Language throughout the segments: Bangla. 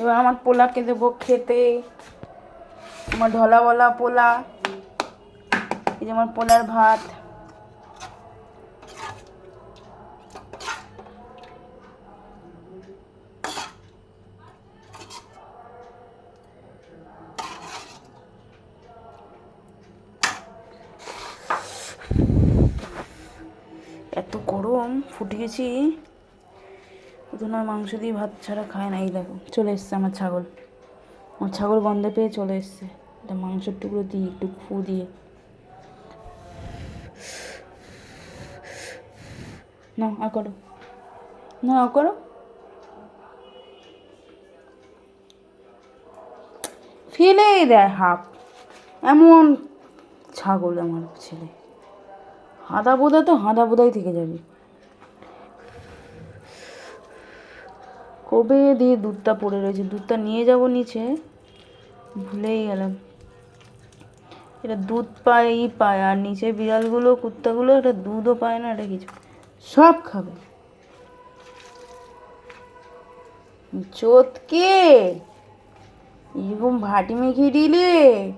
এবার আমার পোলাকে দেবো খেতে। আমার ঢলাওয়ালা পোলা। এই যে আমার পোলার ভাত। এত গরম ফুটিয়েছি তো না মাংস দিয়ে ভাত ছাড়া খায় না, এই দেখো। চলে এসছে আমার ছাগল। আমার ছাগল গন্ধে পেয়ে চলে এসছে। এটা মাংসের টুকরো দিই একটু ফু দিয়ে। না আর করো। না আর করো। ফেলেই দেয় হাফ এমন ছাগল আমার ছেলে। হাদা বোদা তো হাদা বোদাই থেকে যাবে। কবে দিয়ে দুধটা পড়ে রয়েছে? দুধটা নিয়ে যাব নিচে। ভুলেই গেলাম। এটা দুধ পায় ই পায়। আর নিচে বিড়ালগুলো, কুত্তাগুলো, এটা দুধও পায় না, এটা কিছু। সব খাবে। চোতকে! এরকম ভাটি মেখে দিলে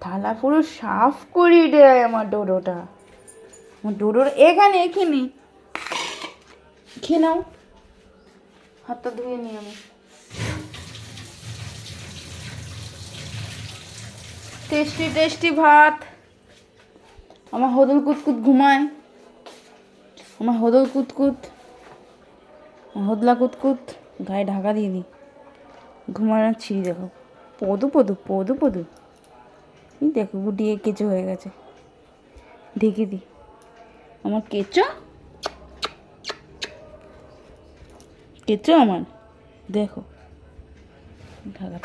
থালা পুরো সাফ করি দেয় আমার ডোডোটা। আমার ডোডোর এখানে এখানে। খেয়ে নাও। হাতটা ধুয়ে নিই আমি। টেস্টি টেস্টি ভাত। আমার হদল কুতকুত ঘুমায়। আমার হদল কুতকুত। হদলা কুতকুত। গায়ে ঢাকা দিয়ে দিই। ঘুমানোর ছিঁড়ি দেখো। পদু পদু পদু পদু। দেখো, গুটিয়ে কেঁচো হয়ে গেছে। ঢেকে দিই। আমার কেঁচো কেঁচো আমার। দেখো। ঢাকা